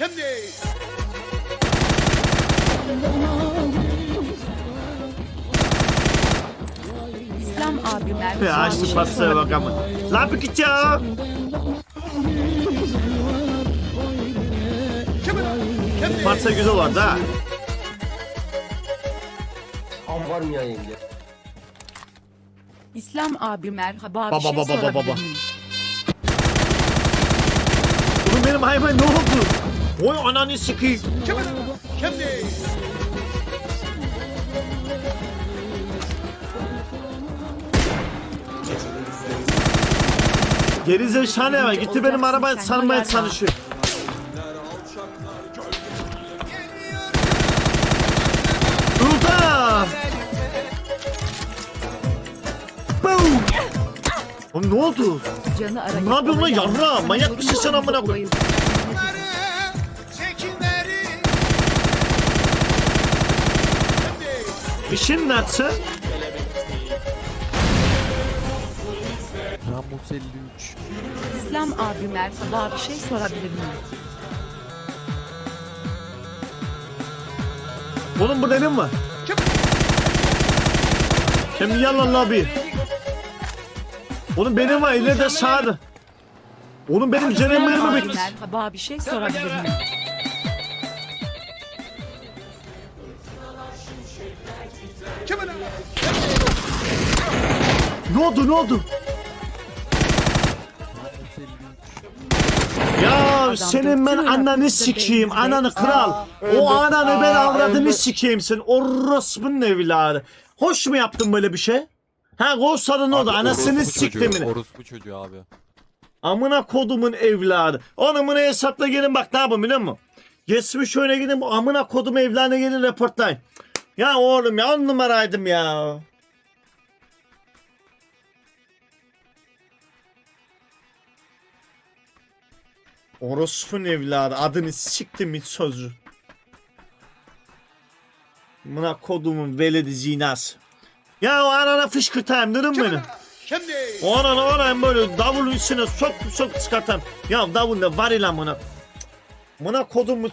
Şimdi. İslam abi Merhaba. Ya açtı pastaya bak ama. Lan bir git ya. Pasta güzel vardı ha. Am var mı ya yenge? İslam abi merhaba. Baba, şey baba, baba, baba. miyim? Oğlum benim hayvan ne oldu? Oy ananı sikeyim. Şimdi. Şimdi. Gerizekalı var. Gitti benim arabaya sarmaya çalışıyor. Ulan! Boom! Oğlum ne oldu? Canı Ne yapıyorsun lan yavrum? Manyak mısın sen amına koyayım? İşin nasıl? Ramos 53. İslam abi merhaba bir şey sorabilir miyim? Oğlum burada ne mi var? Hem yalan abi. Oğlum benim var ileride sağdı. Oğlum benim İslam cenemlerimi abi bekliyor. merhaba bir şey sorabilir miyim? Ne oldu ne oldu? Ramos 53. Ya senin ben ananı sikeyim. Ananı kral. O ananı ben avradını sikeyim sen. Orospunun evladı. Hoş mu yaptın böyle bir şey? Ha Gosar'ın o da anasını siktimini. Orospu çocuğu abi. Amına kodumun evladı. Onu bunu hesapla gelin bak ne yapın biliyor musun? Geçmiş şöyle gidin bu amına kodum evladına gelin reportlayın. Ya oğlum ya on numaraydım ya. Orospu'nun evladı adını siktim hiç sözü. Amına kodumun veledi zinası. Ya o anana fışkırtayım dedim beni. Şimdi. Oran oran böyle davulun üstüne sok sok çıkartam. Ya davul ne var ilan buna. Buna kodumu